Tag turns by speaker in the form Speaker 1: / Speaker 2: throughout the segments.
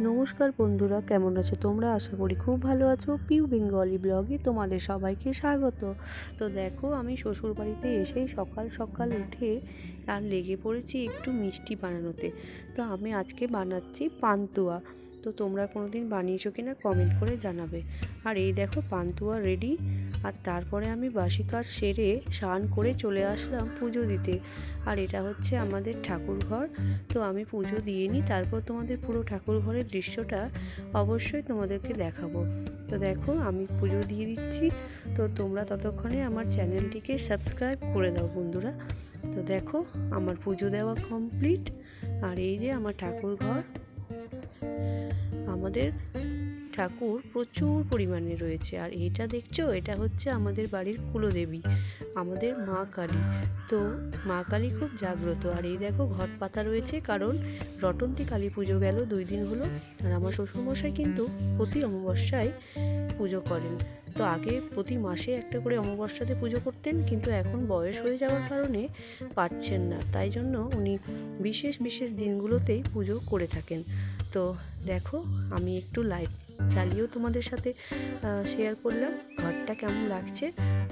Speaker 1: নমস্কার বন্ধুরা, কেমন আছো তোমরা? আশা করি খুব ভালো আছো। পিউ বেঙ্গলি ব্লগে তোমাদের সবাইকে স্বাগত। তো দেখো, আমি শ্বশুর বাড়িতে এসেই সকাল সকাল উঠে আর লেগে পড়েছি একটু মিষ্টি বানানোতে। তো আমি আজকে বানাচ্ছি পান্তুয়া। তো তোমরা কোনো দিন বানিয়েছো কি না কমেন্ট করে জানাবে। আর এই দেখো, পান্তুয়া রেডি আর তারপরে আমি বাসি কাজ সেরে স্নান করে চলে আসলাম পুজো দিতে। আর এটা হচ্ছে আমাদের ঠাকুর ঘর। তো আমি পুজো দিয়ে নিই, তারপর তোমাদের পুরো ঠাকুর ঘরের দৃশ্যটা অবশ্যই তোমাদেরকে দেখাবো। তো দেখো, আমি পুজো দিয়ে দিচ্ছি। তো তোমরা ততক্ষণে আমার চ্যানেলটিকে সাবস্ক্রাইব করে দাও বন্ধুরা। তো দেখো, আমার পুজো দেওয়া কমপ্লিট আর এই যে আমার ঠাকুর ঘর। আমাদের ঠাকুর প্রচুর পরিমাণে রয়েছে। আর এটা দেখছ? এটা হচ্ছে আমাদের বাড়ির কুলদেবী, আমাদের মা কালী। তো মা কালী খুব জাগ্রত। আর এই দেখো, ঘট পাতা রয়েছে কারণ রটন্তি কালী পুজো গেল দুই দিন হলো। আর আমার শ্বশুরমশাই কিন্তু প্রতি অমাবস্যায় পুজো করেন। তো আগে প্রতি মাসে একটা করে অমাবস্যাতে পুজো করতেন, কিন্তু এখন বয়স হয়ে যাওয়ার কারণে পারছেন না। তাই জন্য উনি বিশেষ বিশেষ দিনগুলোতেই পুজো করে থাকেন। তো দেখো, আমি একটু লাইভ চালিয়েও তোমাদের সাথে শেয়ার করলাম। ঘরটা কেমন লাগছে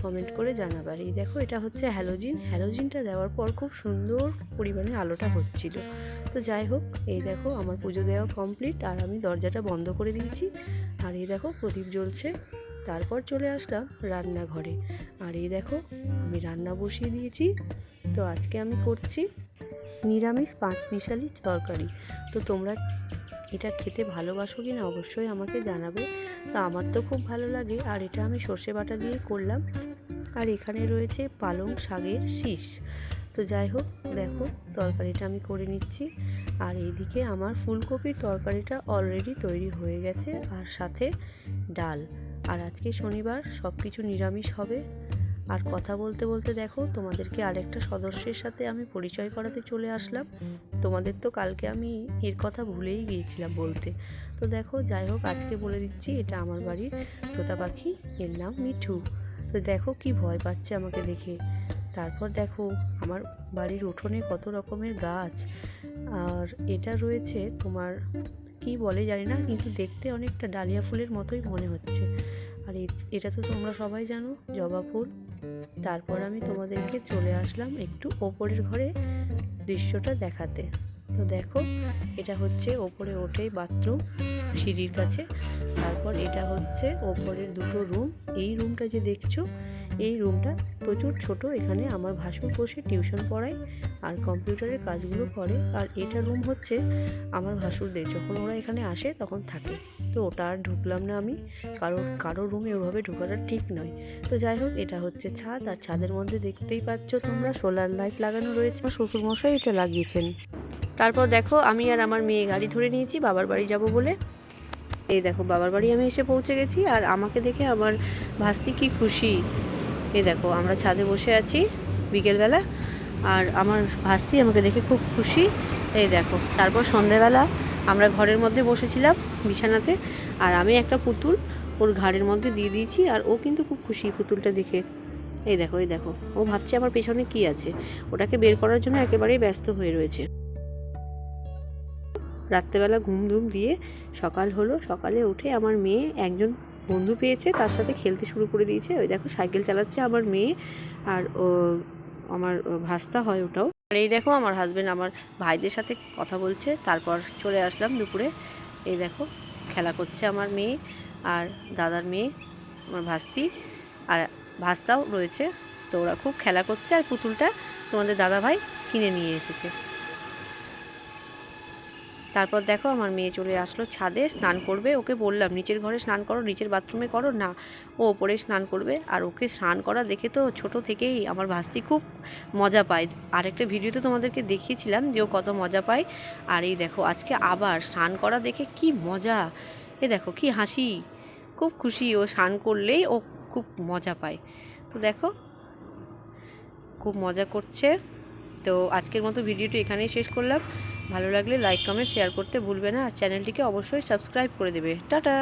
Speaker 1: কমেন্ট করে জানাবার এই দেখো, এটা হচ্ছে হ্যালোজিন হ্যালোজিনটা দেওয়ার পর খুব সুন্দর পরিমাণে আলোটা হচ্ছিল। তো যাই হোক, এই দেখো, আমার পুজো দেওয়া কমপ্লিট আর আমি দরজাটা বন্ধ করে দিয়েছি। আর এই দেখো, প্রদীপ জ্বলছে। তারপর চলে আসলাম রান্নাঘরে। আর এই দেখো, আমি রান্না বসিয়ে দিয়েছি। তো আজকে আমি করছি নিরামিষ পাঁচ মিশালি তরকারি। তো তোমরা এটা খেতে ভালোবাসো কি না অবশ্যই আমাকে জানাবে। তো আমার তো খুব ভালো লাগে। আর এটা আমি সর্ষে বাটা দিয়ে করলাম। আর এখানে রয়েছে পালং শাকের শীষ। তো যাই হোক, দেখো, তরকারিটা আমি করে নিচ্ছি। আর এইদিকে আমার ফুলকপির তরকারিটা অলরেডি তৈরি হয়ে গেছে। আর সাথে ডাল। আর আজকে শনিবার সব কিছু নিরামিষ হবে। আর কথা বলতে বলতে দেখো, তোমাদেরকে আরেকটা সদস্যের সাথে আমি পরিচয় করাতে চলে আসলাম। তোমাদের তো কালকে আমি এর কথা ভুলেই গিয়েছিলাম বলতে। তো দেখো, যাই হোক, আজকে বলে দিচ্ছি, এটা আমার বাড়ির তোতা পাখি, এর নাম মিঠু। তো দেখো, কি ভয় পাচ্ছে আমাকে দেখে। তারপর দেখো, আমার বাড়ির উঠোনে কত রকমের গাছ। আর এটা রয়েছে তোমার কি বলে জানি না, কিন্তু দেখতে অনেকটা ডালিয়া ফুলের মতোই মনে হচ্ছে। আর এটা তো তোমরা সবাই জানো, জবা ফুল। তারপর আমি তোমাদেরকে চলে আসলাম একটু ওপরের ঘরে দৃশ্যটা দেখাতে। তো দেখো, এটা হচ্ছে ওপরে ওঠেই বাথরুম সিঁড়ির কাছে। তারপর এটা হচ্ছে ওপরের দুটো রুম। এই রুমটা যে দেখছ, এই রুমটা প্রচুর ছোট, এখানে আমার ভাসুর বসে টিউশন পড়ায় আর কম্পিউটারের কাজগুলো করে। আর এটা রুম হচ্ছে আমার ভাসুরদের, যখন ওরা এখানে আসে তখন থাকে। তো ওটা আর ঢুকলাম না আমি, কারও কারও রুমে ওভাবে ঢোকাটা ঠিক নয়। তো যাই হোক, এটা হচ্ছে ছাদ, আর ছাদের মধ্যে দেখতেই পাচ্ছ তোমরা, সোলার লাইট লাগানো রয়েছে। আমার শ্বশুরমশাই এটা লাগিয়েছেন। তারপর দেখো, আমি আর আমার মেয়ে গাড়ি ধরে নিয়েছি, বাবার বাড়ি যাব বলে। এই দেখো, বাবার বাড়ি আমি এসে পৌঁছে গেছি, আর আমাকে দেখে আমার ভাস্তি কি খুশি। এই দেখো, আমরা ছাদে বসে আছি বিকেলবেলা, আর আমার ভাস্তি আমাকে দেখে খুব খুশি। এই দেখো, তারপর সন্ধেবেলা আমরা ঘরের মধ্যে বসেছিলাম বিছানাতে, আর আমি একটা পুতুল ওর ঘাড়ের মধ্যে দিয়ে দিয়েছি, আর ও কিন্তু খুব খুশি পুতুলটা দেখে। এই দেখো এই দেখো, ও ভাবছে আমার পেছনে কি আছে। ওটাকে বের করার জন্য একেবারেই ব্যস্ত হয়ে রয়েছে। রাত্রেবেলা ঘুম ধুম দিয়ে সকাল হলো। সকালে উঠে আমার মেয়ে একজন বন্ধু পেয়েছে, তার সাথে খেলতে শুরু করে দিয়েছে। ওই দেখো সাইকেল চালাচ্ছে আমার মেয়ে আর ও, আমার ভাস্তা হয় ওটাও। আর এই দেখো আমার হাজব্যান্ড আমার ভাইদের সাথে কথা বলছে, তারপর চলে আসলাম দুপুরে। এই দেখো খেলা করছে আমার মেয়ে আর দাদার মেয়ে, আমার ভাস্তি আর ভাস্তাও রয়েছে। তো ওরা খুব খেলা করছে আর পুতুলটা তোমাদের দাদা ভাই কিনে নিয়ে এসেছে। তারপর দেখো আমার মেয়ে চলে আসলো ছাদে, স্নান করবে। ওকে বললাম, নিচের ঘরে স্নান করো, নিচের বাথরুমে করো? না। ও ওপরে স্নান করবে। আর ওকে স্নান করা দেখে তো ছোট থেকেই আমার ভাস্তি খুব মজা পায়। আরেকটা ভিডিওতে তোমাদেরকে দেখিয়েছিলাম যে ও কত মজা পায়। আর এই দেখো, আজকে আবার স্নান করা দেখে কি মজা। এ দেখো, কি হাসি। খুব খুশি ও স্নান করলেই ও খুব মজা পায়। তো দেখো, খুব মজা করছে। তো আজকের মতো ভিডিওটি এখানেই শেষ করলাম। ভালো লাগলে লাইক কমেন্ট শেয়ার করতে ভুলবে না। আর চ্যানেলটিকে অবশ্যই সাবস্ক্রাইব করে দেবে। টাটা!